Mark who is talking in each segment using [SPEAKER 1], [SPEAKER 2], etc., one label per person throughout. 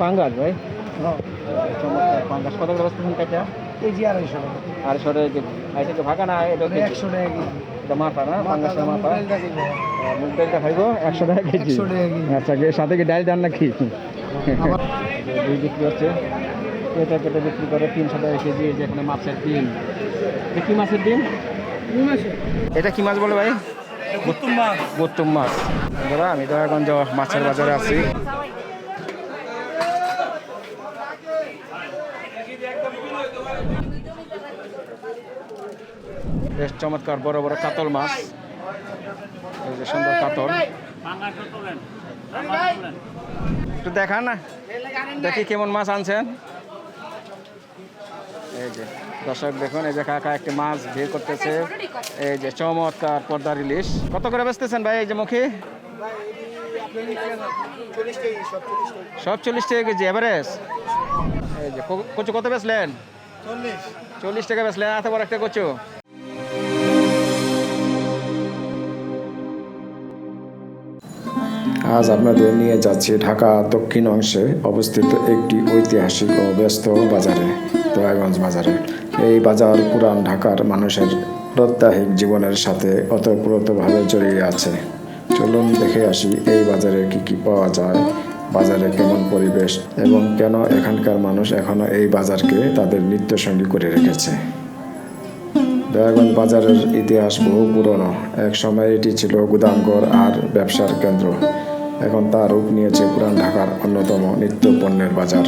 [SPEAKER 1] পাঙ্গাস ভাই? চমৎকার পাঙ্গাস। কত করে বসতেছেন কাটা
[SPEAKER 2] কেজি আড়াইশো টাকা।
[SPEAKER 1] আর সরে যে এটা কি ভাগা না? এটা কেজি?
[SPEAKER 2] একশো টাকা কেজি।
[SPEAKER 1] এটা মাথা না? পাঙ্গাসের মাথা?
[SPEAKER 2] মোবাইলটা কিনবো।
[SPEAKER 1] আর মুগ ডালটা খাইবো? একশো টাকা কেজি।
[SPEAKER 2] 100
[SPEAKER 1] আচ্ছা সাথে কি ডাল দেন নাকি? দুই বিক্রি হচ্ছে। কেটে কেটে বিক্রি করে তিনশো টাকা কেজি এই যে এখানে মাছের ডিম। এটা কি মাছের ডিম? এটা কি মাছ বলে ভাই?
[SPEAKER 2] গুত্তুম মাছ।
[SPEAKER 1] মাছ। দাদা আমি দয়াগঞ্জ মাছের বাজারে আছি। বেশ চমৎকার, বড় বড় কাতল মাছ। এই যে সুন্দর কাতল। একটু দেখা না, দেখি কেমন মাছ আনছেন। এই যে, দর্শক দেখুন, এই যে কাকা একটি মাছ বের করতেছে। এই যে চমৎকার পর্দার ইলিশ কত করে বেচতেছেন ভাই এই যে মুখে? সব চল্লিশ টাকা কেজি, এভারেজ? এই যে কচু কত বেচলেন? চল্লিশ। টাকা বেচলেন এত বড় একটা কচু।
[SPEAKER 3] আজ আপনাদের নিয়ে যাচ্ছি ঢাকা দক্ষিণ অংশে অবস্থিত একটি ঐতিহাসিক ও ব্যস্ত বাজারে দয়াগঞ্জ বাজারে। এই বাজার পুরান ঢাকার মানুষের প্রত্যাহিক জীবনের সাথে ওতপ্রোতভাবে জড়িয়ে আছে। চলুন দেখে আসি এই বাজারে কি কি পাওয়া যায় বাজারে কেমন পরিবেশ এবং কেন এখানকার মানুষ এখনও এই বাজারকে তাদের নিত্যসঙ্গী করে রেখেছে? দয়াগঞ্জ বাজারের ইতিহাস বহু পুরনো। এক সময় এটি ছিল গুদামঘর আর ব্যবসার কেন্দ্র। এখন তা রূপ নিয়েছে পুরান ঢাকার অন্যতম নিত্য পণ্যের বাজার।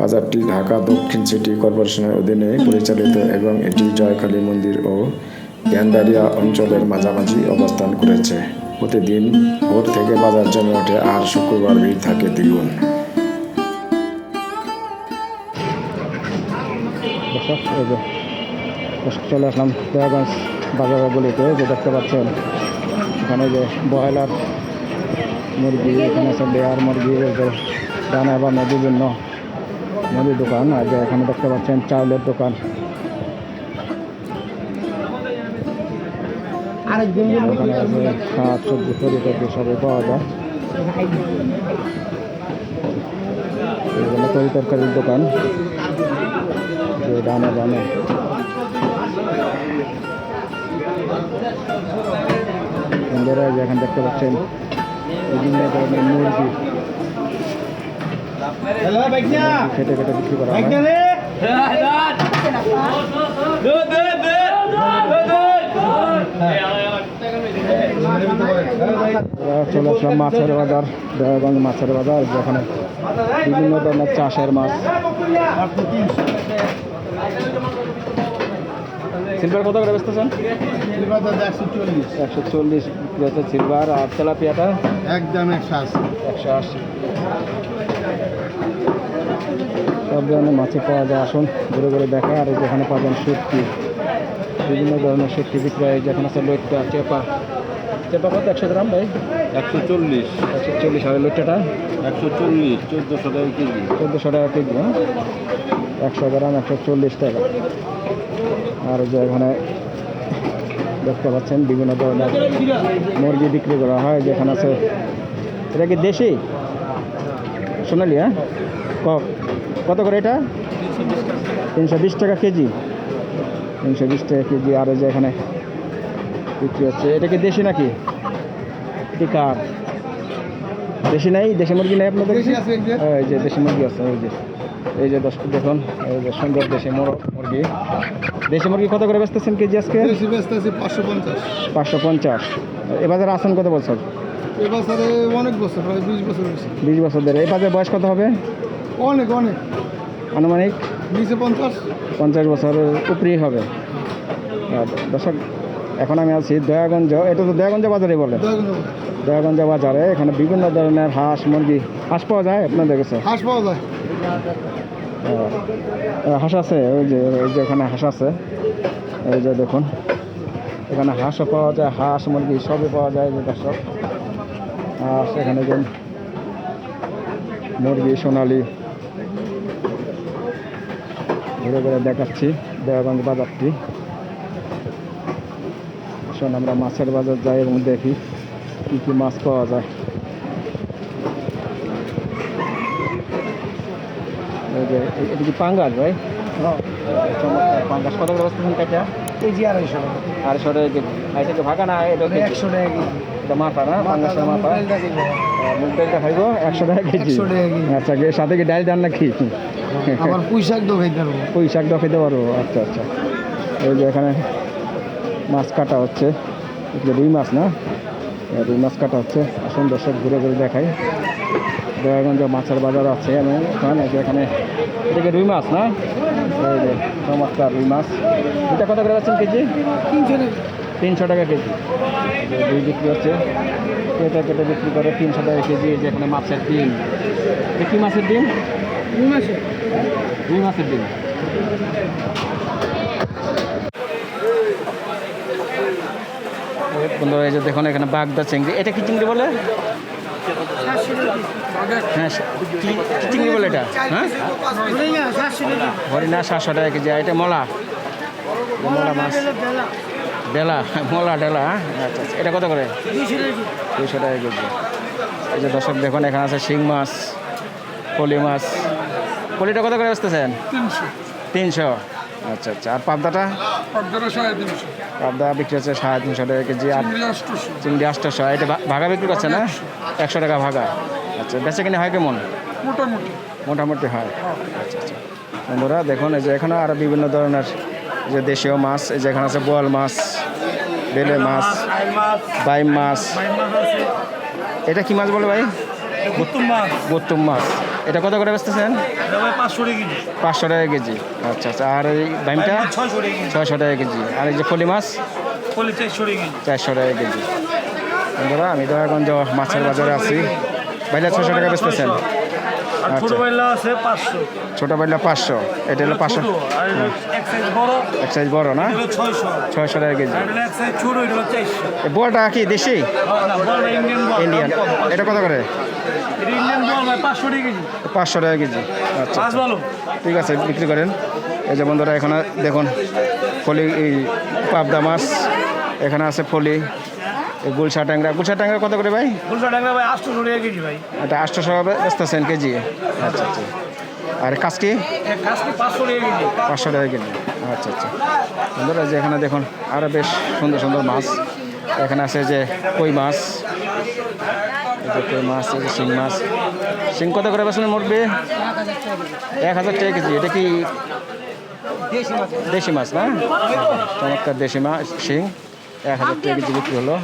[SPEAKER 3] বাজারটি ঢাকা দক্ষিণ সিটি কর্পোরেশনের অধীনে পরিচালিত এবং এটি জয়কালী মন্দির ও গ্যান্দারিয়া অঞ্চলের মাঝামাঝি অবস্থান করেছে। প্রতিদিন ভোর থেকে বাজার জমে ওঠে আর শুক্রবার ভিড় থাকে দ্বিগুণ।
[SPEAKER 1] চলে আসলাম দয়াগঞ্জ বাজারের গলিতে যে দেখতে পাচ্ছেন, এখানে যে ব্রয়লার মুরগি, এখানে আছে লেয়ার মুরগি ডানা বামে বিভিন্ন মুরগির দোকান, আর যে এখানে দেখতে পাচ্ছেন চাউলের দোকান। ওখানে আছে শাক পাওয়া যায় এগুলো তরি তরকারির দোকান যে ডানে বন্ধুরা এই দেখতে পাচ্ছেন বিভিন্ন ধরনের মুরগি খেটে খেটে বিক্রি করা হয় চলে আসলাম মাছের বাজার দয়াগঞ্জ মাছের বাজার যেখানে বিভিন্ন ধরনের চাষের মাছ। সিলভার কত করে বেচতেছেন?
[SPEAKER 2] একশো চল্লিশ
[SPEAKER 1] চল্লিশ সিলভার আর তেলাপিয়াটা?
[SPEAKER 2] একদম একশো আশি।
[SPEAKER 1] একশো আশি। সব ধরনের মাছই পাওয়া যায়। আসুন ঘুরে ঘুরে দেখা আর যেখানে পাবেন শুটকি বিভিন্ন ধরনের শুটকি বিক্রয় যেখানে আছে লইট্টা চেপা চেপা কত একশো গ্রাম ভাই?
[SPEAKER 2] একশো চল্লিশ।
[SPEAKER 1] একশো চল্লিশ আর লইট্টাটা
[SPEAKER 2] একশো চল্লিশ চোদ্দোশো টাকা কেজি।
[SPEAKER 1] চোদ্দোশো টাকা কেজি হ্যাঁ? একশো গ্রাম একশো চল্লিশ টাকা। আর যে এখানে দেখতে পাচ্ছেন বিভিন্ন ধরনের মুরগি বিক্রি করা হয় যেখানে আছে এটা কি দেশি? সোনালি হ্যাঁ? ক- কত করে এটা? তিনশো বিশ টাকা কেজি। তিনশো বিশ টাকা কেজি। আর যে এখানে বিক্রি হচ্ছে। এটা কি দেশি নাকি? এটি কার? দেশি নাই? দেশি মুরগি নাই আপনাদের?
[SPEAKER 2] এই যে।
[SPEAKER 1] দেশি মুরগি আছে এই যে। এই যে দশ দেখুন এই যে সুন্দর দেশি মোরগ দেশি মুরগি কত করে বেচতেছেন কেজি আজকে?
[SPEAKER 2] পাঁচশো পঞ্চাশ।
[SPEAKER 1] পাঁচশো পঞ্চাশ। এ বাজারে আসেন কত বছর?
[SPEAKER 2] এ অনেক বছর প্রায় বিশ বছর বিশ
[SPEAKER 1] বছর ধরে। এই বাজারে বয়স কত হবে?
[SPEAKER 2] অনেক অনেক।
[SPEAKER 1] আনুমানিক?
[SPEAKER 2] পঞ্চাশ।
[SPEAKER 1] পঞ্চাশ বছরের উপরেই হবে। দর্শক এখন আমি আছি দয়াগঞ্জ এটা তো দয়াগঞ্জ বাজারে বলে। দয়াগঞ্জ বাজারে। এখানে বিভিন্ন ধরনের হাঁস মুরগি হাঁস পাওয়া যায় আপনাদের কাছে?
[SPEAKER 2] হাঁস পাওয়া যায়।
[SPEAKER 1] হাঁস আছে ওই যে ওই যে এখানে হাঁস আছে। এই যে দেখুন এখানে হাঁসও পাওয়া যায় হাঁস মুরগি সবই পাওয়া যায় যে দর্শক। হাঁস এখানে যে মুরগি সোনালি। ঘুরে ঘুরে দেখাচ্ছি দেওয়াগঞ্জ বাজারটি। আসুন আমরা মাছের বাজার যাই এবং দেখি কী কী মাছ পাওয়া যায়। এই যে এ- এটা কি পাঙ্গাস ভাই?
[SPEAKER 2] হ্যাঁ
[SPEAKER 1] পাঙ্গাস। কত করে বসতেছেন কাটা
[SPEAKER 2] কেজি আড়াইশো
[SPEAKER 1] আড়াইশো টাকা আর এটা কি ভাগা না এটা
[SPEAKER 2] একশো টাকা কেজি।
[SPEAKER 1] এটা মাথা না? পাঙ্গাসের মাথা মুগ ডালটা খাইবো? একশো টাকা কেজি?
[SPEAKER 2] 100 টাকা কেজি।
[SPEAKER 1] আচ্ছা এর সাথে কি ডাল দেন নাকি
[SPEAKER 2] আবার পুঁই শাক দো খাইতে পারব।
[SPEAKER 1] পুঁই শাক পারব। আচ্ছা আচ্ছা। এই যে এখানে মাছ কাটা হচ্ছে। এগুলো রুই মাছ না? রুই মাছ কাটা হচ্ছে। আসুন দর্শক ঘুরে ঘুরে দেখাই। দয়াগঞ্জ মাছের বাজার আছে আমি যে এখানে এটাকে রুই মাছ না? চমৎকার রুই মাছ। এটা কত করে যাচ্ছেন কেজি?
[SPEAKER 2] তিনশো টাকা।
[SPEAKER 1] তিনশো টাকা কেজি। রুই বিক্রি হচ্ছে। কেটে কেটে বিক্রি করে তিনশো টাকা কেজি এই যে এখানে মাছের ডিম। কি মাছের ডিম?
[SPEAKER 2] দুই মাসে
[SPEAKER 1] রুই মাছের ডিম। বন্ধুরা এই যে দেখুন এখানে বাগদা চিংড়ি। এটা কি চিংড়ি বলে? হ্যাঁ কি চিংড়ি বলে এটা? হ্যাঁ? হরিণা সাতশো টাকা কেজি। এটা মলা। মলা মাছ। ডেলা মলা ডেলা হ্যাঁ? আচ্ছা আচ্ছা। এটা কত করে? দুইশো টাকা কেজি। এই যে দর্শক দেখুন এখানে আছে শিং মাছ পলি মাছ। পলিটা কত করে বেচতেছেন?
[SPEAKER 2] তিনশো।
[SPEAKER 1] তিনশো। আচ্ছা আচ্ছা। আর পাবদাটা?
[SPEAKER 2] পনেরো সাড়ে তিনশো।
[SPEAKER 1] পাবদা বিক্রি হচ্ছে সাড়ে তিনশো টাকা কেজি আর চিংড়ি আটশোশো এটা ভাগা বিক্রি করছে না? একশো টাকা ভাগা। আচ্ছা বেচে কিনে হয় কেমন?
[SPEAKER 2] মোটামুটি।
[SPEAKER 1] মোটামুটি হয়। আচ্ছা আচ্ছা। বন্ধুরা দেখুন এই যে এখানে আরও বিভিন্ন ধরনের যে দেশীয় মাছ এই যে এখানে আছে বোয়াল মাছ বেলে মাছ বাইম মাছ। এটা কি মাছ বলে ভাই? বুত্তুম মাছ। এটা কত করে বেচতেছেন? পাঁচশো টাকা কেজি। আচ্ছা আচ্ছা। আর এই বাইমটা ছয়শো টাকা কেজি। আর এই যে ফলি মাছ? চারশো টাকা কেজি। বন্ধুরা আমি দয়াগঞ্জ মাছের বাজারে আছি। বাইলা ছশো টাকা বেচতেছেন।
[SPEAKER 4] ছোট বাইলা আছে পাঁচশো।
[SPEAKER 1] ছোটো বাইলা পাঁচশো। এটা হলো পাঁচশো।
[SPEAKER 4] আর এক সাইজ বড়।
[SPEAKER 1] এক সাইজ বড় না?
[SPEAKER 4] এটা হলো ছয়শো।
[SPEAKER 1] ছয়শো টাকা কেজি।
[SPEAKER 4] আর এক সাইজ ছোট এটা
[SPEAKER 1] কি দেশি?
[SPEAKER 4] না ইন্ডিয়ান
[SPEAKER 1] ইন্ডিয়ান এটা কত করে?
[SPEAKER 4] ইন্ডিয়ান পাঁচশো টাকা কেজি।
[SPEAKER 1] পাঁচশো টাকা কেজি। আচ্ছা
[SPEAKER 4] মাছ ভালো।
[SPEAKER 1] ঠিক আছে বিক্রি করেন। এই যে বন্ধুরা এখানে দেখুন ফলি এই পাবদা মাছ। এখানে আছে ফলি। গুলশা ট্যাংরা। গুলশা ট্যাংরা কত করে ভাই?
[SPEAKER 4] ফুলশা ডাঙ্গা ভাই আটশো টাকা কেজি ভাই।
[SPEAKER 1] এটা আটশোশো বেচতেছেন কেজি? আচ্ছা আচ্ছা। আর কাজকি
[SPEAKER 4] পাঁচশো টাকা কেজি।
[SPEAKER 1] টাকা আচ্ছা আচ্ছা। বন্ধুরা যে এখানে দেখুন আরও বেশ সুন্দর সুন্দর মাছ। এখানে আছে যে কই মাছ। কই মাছ শিং মাছ। শিং কত করে বেছেন মুরগি এক হাজার টাকা কেজি। এটা কি দেশি মাছ না? চমৎকার দেশি মাছ শিং। এক হাজার টাকা কেজি বিক্রি হলো।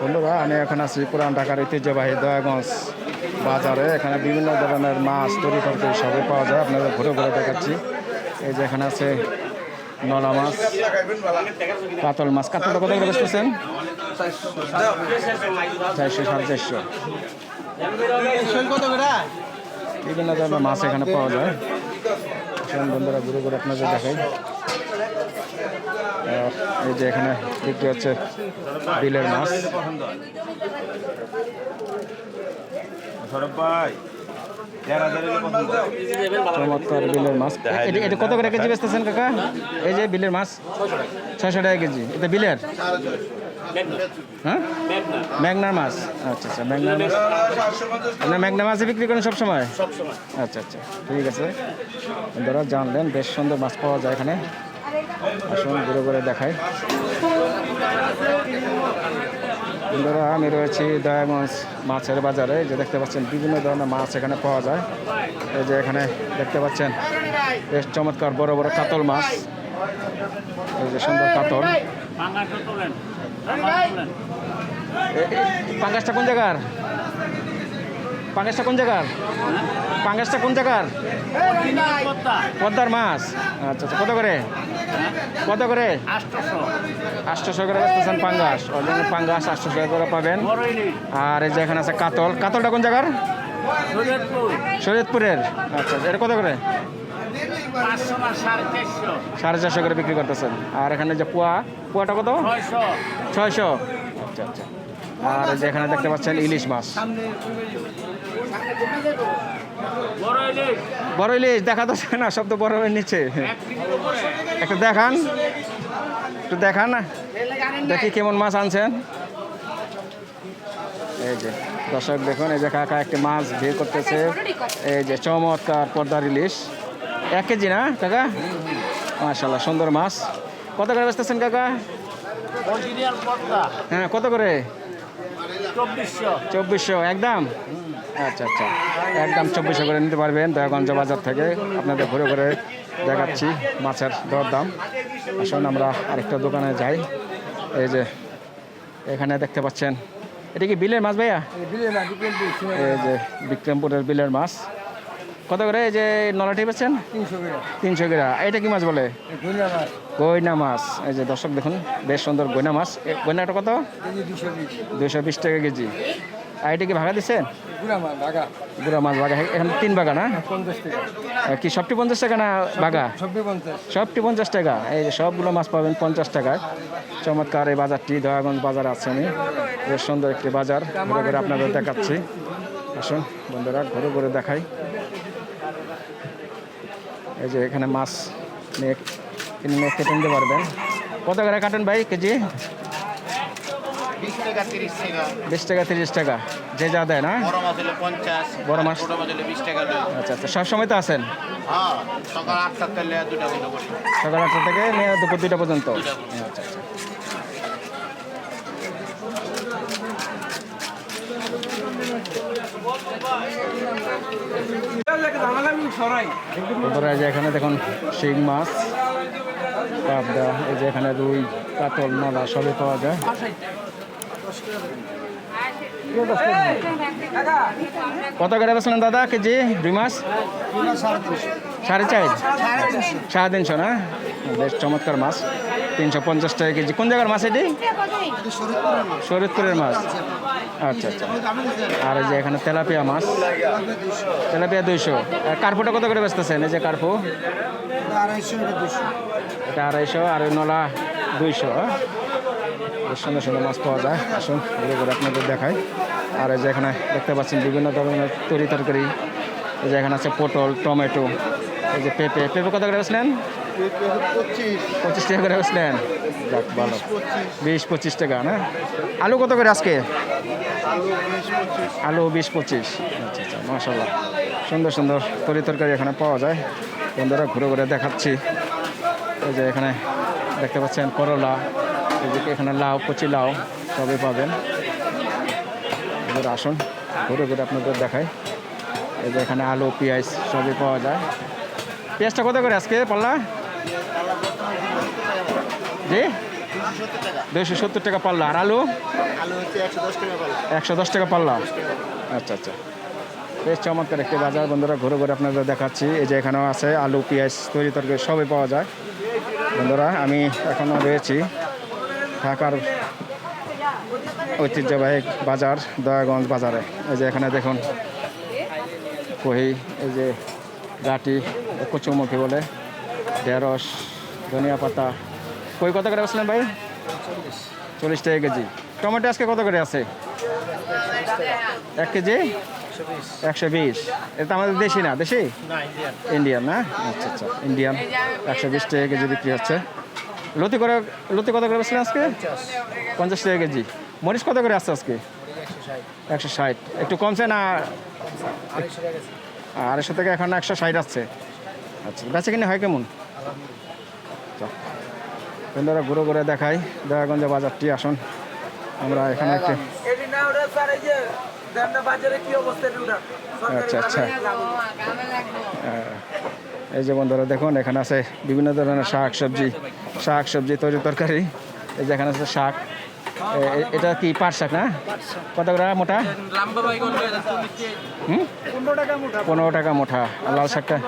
[SPEAKER 1] বন্ধুরা আমি এখন আছি পুরান ঢাকার ঐতিহ্যবাহী দয়াগঞ্জ বাজারে। এখানে বিভিন্ন ধরনের মাছ তৈরি করতে সবই পাওয়া যায়। আপনাদের ঘুরে ঘুরে দেখাচ্ছি। এই যে এখানে আছে নলা মাছ, কাতল মাছ। কাতলটা কত করে বেচতেছেন? চারশো, সাড়ে চারশো। বিভিন্ন ধরনের মাছ এখানে পাওয়া যায়। বন্ধুরা, ঘুরে ঘুরে আপনাদের দেখাই। এই যে এখানে বিক্রি হচ্ছে বিলের মাছ।
[SPEAKER 4] সরব ভাই দেড় হাজারের পছন্দ
[SPEAKER 1] চমৎকার বিলের মাছ। এটা এটা কত করে কেজি বেচতেছেন কাকা? এই যে বিলের মাছ। ছয়শো টাকা কেজি। এটা বিলের? হ্যাঁ? ম্যাগনার মাছ। আচ্ছা আচ্ছা ম্যাগনার মাছ। না ম্যাগনা মাছই বিক্রি করেন সবসময়। আচ্ছা আচ্ছা ঠিক আছে। ধরো জানলেন বেশ সুন্দর মাছ পাওয়া যায় এখানে। আসুন ঘুরে ঘুরে দেখাই। বন্ধুরা আমি রয়েছি দয়াগঞ্জ মাছের বাজারে। যে দেখতে পাচ্ছেন বিভিন্ন ধরনের মাছ এখানে পাওয়া যায়। এই যে এখানে দেখতে পাচ্ছেন বেশ চমৎকার বড় বড় কাতল মাছ। এই যে সুন্দর কাতল। পাঙ্গাসটা কোন জায়গার? পাঙ্গাসটা কোন জায়গার? পাঙ্গাসটা কোন জায়গার? পদ্মার মাছ। আচ্ছা আচ্ছা কত করে? কত করে? আটশোশো করে বেচতেছেন পাঙ্গাস। পাঙ্গাস আটশোশো করে পাবেন। আর এই যে এখানে আছে কাতল। কাতলটা কোন জায়গার? শরীয়তপুরের। আচ্ছা আচ্ছা এটা কত করে? সাড়ে চারশো করে বিক্রি করতেছেন। আর এখানে যে পোয়া পোয়াটা কত? ছয়শো। আচ্ছা আচ্ছা। আর এই যে এখানে দেখতে পাচ্ছেন ইলিশ মাছ। বড় ইলিশ। দেখা তো যায় না সব তো বড় হয়ে নিচ্ছে। একটা দেখান। একটু দেখান দেখি কেমন মাছ আনছেন। এই যে দর্শক দেখুন এই যে কাকা একটি মাছ বের করতেছে। এই যে চমৎকার পর্দার ইলিশ। এক কেজি না কাকা? মাশাল্লাহ সুন্দর মাছ। কত করে বেচতেছেন কাকা? হ্যাঁ কত করে? চব্বিশশো। একদম? আচ্ছা আচ্ছা। একদম চব্বিশশো করে নিতে পারবেন দয়াগঞ্জ বাজার থেকে। আপনাদের ঘুরে ঘুরে দেখাচ্ছি মাছের দরদাম। আসুন আমরা আরেকটা দোকানে যাই। এই যে এখানে দেখতে পাচ্ছেন। এটা কি বিলের মাছ ভাইয়া? এই যে বিক্রমপুরের বিলের মাছ। কত করে এই যে নলাটি পাচ্ছেন তিনশো গ্রা এটা কি মাছ বলে? গয়না মাছ। এই যে দর্শক দেখুন বেশ সুন্দর গয়না মাছ। গয়নাটা কত? দুশো বিশ। টাকা কেজি। আর এটা কি ভাগা দিচ্ছেন গুড়া মাছ ভাগা। এখন তিন বাগা না? এ, কি সবটি পঞ্চাশ টাকা না বাগা সবটি পঞ্চাশ। টাকা। এই যে সবগুলো মাছ পাবেন পঞ্চাশ টাকায় চমৎকার এই বাজারটি দয়াগঞ্জ বাজার আছে আমি বেশ সুন্দর একটি বাজার। ঘুরে ঘুরে আপনাদের দেখাচ্ছি। আসুন বন্ধুরা ঘুরে ঘুরে দেখাই। এই যে এখানে মাছ নিয়ে কিনে নিয়ে কেটে নিতে পারবেন। কত করে কাটেন ভাই কেজি?
[SPEAKER 5] বিশ টাকা তিরিশ টাকা।
[SPEAKER 1] যে যা দেয় না?
[SPEAKER 5] বড় মাছ
[SPEAKER 1] আচ্ছা আচ্ছা। সবসময় তো আসেন
[SPEAKER 5] হ্যাঁ সকাল
[SPEAKER 1] আটটা থেকে নিয়ে দুপুর দুইটা পর্যন্ত। আচ্ছা আচ্ছা। বন্ধুরা যে এখানে দেখুন শিং মাছ পাবদা এই যে এখানে রুই কাতল নলা সবই পাওয়া যায়। কত করে বেছিলেন দাদা কেজি? রুই মাছ? সাড়ে চার। সাড়ে তিনশো না? বেশ চমৎকার মাছ। তিনশো পঞ্চাশ টাকা কেজি। কোন জায়গার মাছ এটি? শরীরপুরের মাছ। আচ্ছা আচ্ছা। আর যে এখানে তেলাপিয়া মাছ। তেলাপিয়া দুইশো। কার্পুটা কত করে বেচতেছেন? এই যে কার্পু। এটা আড়াইশো আর নলা দুইশো। সুন্দর সুন্দর মাছ পাওয়া যায়। আসুন ঘুরে ঘুরে আপনাদের দেখাই। আর এই যে এখানে দেখতে পাচ্ছেন বিভিন্ন ধরনের তরি তরকারি। এই যে এখানে আছে পটল, টমেটো, এই যে পেঁপে। পেঁপে কত করে বেচলেন? পঁচিশ টাকা করে যাক ভালো বিশ পঁচিশ টাকা, না? আলু কত করে আজকে? আলু বিশ পঁচিশ। আচ্ছা আচ্ছা মাসাল্লাহ সুন্দর সুন্দর তরি তরকারি এখানে পাওয়া যায়। বন্ধুরা, ঘুরে ঘুরে দেখাচ্ছি। এই যে এখানে দেখতে পাচ্ছেন করলা যে এখানে লাউ, কচি লাউ, সবই পাবেন। আসুন, ঘুরে ঘুরে আপনাদের দেখাই। এই যে এখানে আলু, পেঁয়াজ সবই পাওয়া যায়। পেঁয়াজটা কত করে আজকে, পাল্লা? জি? দুইশো সত্তর টাকা। পাল্লা। আর আলু?
[SPEAKER 5] আলু একশো দশ টাকা পাল্লা।
[SPEAKER 1] একশো দশ টাকা পাল্লা। আচ্ছা আচ্ছা। বেশ চমৎকার একটি বাজার বন্ধুরা ঘুরে ঘুরে আপনাদের দেখাচ্ছি। এই যে এখানেও আছে আলু পেঁয়াজ তৈরি তরকারি সবই পাওয়া যায়। বন্ধুরা আমি এখনও রয়েছি ঢাকার ঐতিহ্যবাহী বাজার দয়াগঞ্জ বাজারে। এই যে এখানে দেখুন কহি এই যে গাটি কচুমুখী বলে। ঢেঁড়স, ধনিয়া পাতা। কই, কত করে বসলেন ভাই? চল্লিশ টাকা কেজি। টমেটো আজকে কত করে আছে? এক কেজি? একশো বিশ। এটা আমাদের দেশি না, দেশি? ইন্ডিয়ান না? আচ্ছা আচ্ছা ইন্ডিয়ান। একশো বিশ টাকা কেজি বিক্রি হচ্ছে। লতি করে, লতি কত করে বেচলেন আজকে? পঞ্চাশ টাকা কেজি। মরিচ কত করে আসছে আজকে? একশো ষাট। একটু কমছে না? আড়াইশো থেকে এখন একশো ষাট আসছে আচ্ছা বেচে কিনে হয় কেমন। বন্ধুরা, ঘুরে ঘুরে দেখাই। দয়াগঞ্জ বাজারটি, আসুন। আমরা এখানে একটি আচ্ছা আচ্ছা। এই যে বন্ধুরা, দেখুন, এখানে আছে বিভিন্ন ধরনের শাক সবজি শাক সবজি তৈরি তরকারি। এই যে এখানে আছে শাক। এটা কি পাট শাক না? কত করে মোটা? পনেরো টাকা মোটা। লাল শাকটা?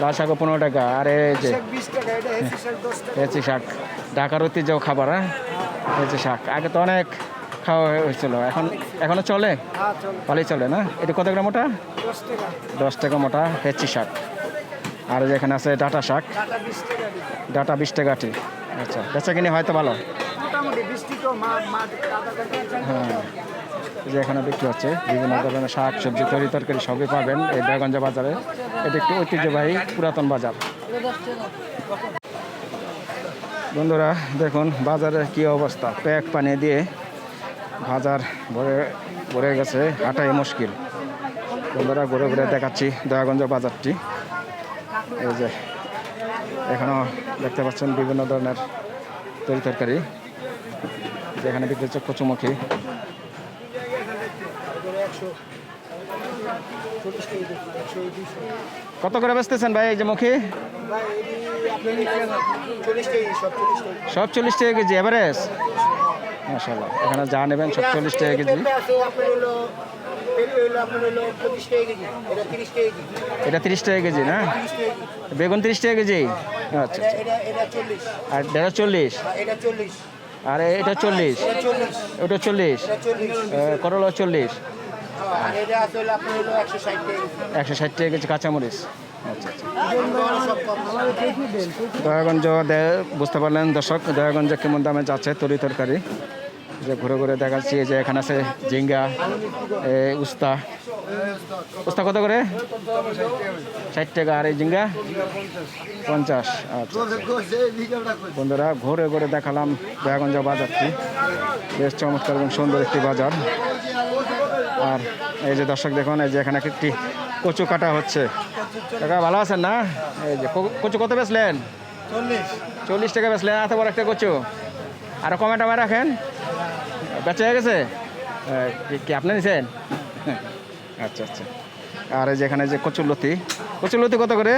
[SPEAKER 1] লাল শাকও পনেরো টাকা। আর এই যে শাক। ঢাকার ঐতিহ্য খাবার হ্যাঁ? হেঁচি শাক। আগে তো অনেক খাওয়া হয়ে- হয়েছিল। এখন, এখনও চলে? ভালোই চলে না? এটা কত গ্রাম মোটা? দশ টাকা মোটা হেঁচি শাক। আর এই যে এখানে আছে ডাটা শাক, ডাটা বিশ টাকা আটি। আচ্ছা বেচা কিনে হয়তো ভালো। যে এখানে বিক্রি হচ্ছে, বিভিন্ন ধরনের শাক, সবজি, তরি তরকারি সবই পাবেন এই বেগঞ্জ বাজারে। এটি একটি ঐতিহ্যবাহী পুরাতন বাজার। বন্ধুরা, দেখুন বাজারে কি অবস্থা। প্যাক পানি দিয়ে বাজার ভরে ভরে গেছে, হাঁটাই মুশকিল। বন্ধুরা, ঘুরে ঘুরে দেখাচ্ছি দয়াগঞ্জ বাজারটি। এই যে এখানেও দেখতে পাচ্ছেন বিভিন্ন ধরনের তরি তরকারি। যেখানে বিক্রি হচ্ছে কচুমুখী কত করে বেচতেছেন ভাই এই যে মুখী? সব চল্লিশ টাকা কেজি এভারেজ মাসাল্লাহ এখানে যা নেবেন সব চল্লিশ টাকা কেজি। এটা তিরিশ টাকা কেজি না? বেগুন তিরিশ টাকা কেজি? আচ্ছা আর দেড় চল্লিশ। আর এটা চল্লিশ। ওটা চল্লিশ। করলা চল্লিশ। একশো ষাট টাকা কেজি। কাঁচামরিচ। আচ্ছা আচ্ছা। দয়াগঞ্জ বুঝতে পারলেন দর্শক দয়াগঞ্জ কেমন দামে যাচ্ছে তরি তরকারি। যে ঘুরে ঘুরে দেখাচ্ছি যে এখানে আছে ঝিঙ্গা উস্তা। কত করে? ষাট টাকা। আর এই জিঙ্গা পঞ্চাশ। আচ্ছা বন্ধুরা ঘুরে ঘুরে দেখালাম দয়াগঞ্জ বাজারটি। বেশ চমৎকার এবং সুন্দর একটি বাজার। আর এই যে দর্শক দেখুন এই যে এখানে একটি কচু কাটা হচ্ছে। কাকা ভালো আছেন না? এই যে কচু কত বেচলেন? চল্লিশ। টাকা বেচলেন। এত বড় একটা কচু। আরও কমে টমে রাখেন। বেচা হয়ে গেছে? কি- কি আপনি নিছেন? আচ্ছা আচ্ছা। আর এই যে এখানে যে কচুর লতি কচুর লতি কত করে?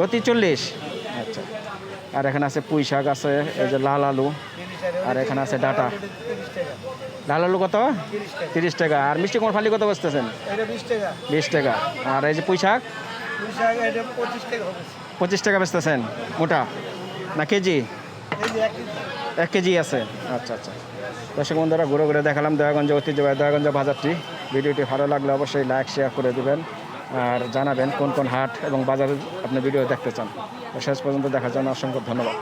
[SPEAKER 1] লতি চল্লিশ। আচ্ছা। আর এখানে আছে পুঁই শাক আছে এই যে লাল আলু। আর এখানে আছে ডাটা। লাল আলু কত? তিরিশ টাকা। আর মিষ্টি কুমার ফালি কত বসতেছেন? বিশ টাকা। আর এই যে পুঁই শাক? পঁচিশ টাকা বেচতেছেন? মোটা? না কেজি? এক কেজি। আছে। আচ্ছা আচ্ছা। দর্শক বন্ধুরা ঘুরে ঘুরে দেখালাম দয়াগঞ্জ ঐতিহ্যবাহী দয়াগঞ্জ বাজারটি। ভিডিওটি ভালো লাগলে অবশ্যই লাইক শেয়ার করে দেবেন আর জানাবেন কোন কোন হাট এবং বাজারে আপনি ভিডিও দেখতে চান। শেষ পর্যন্ত দেখার জন্য অসংখ্য ধন্যবাদ।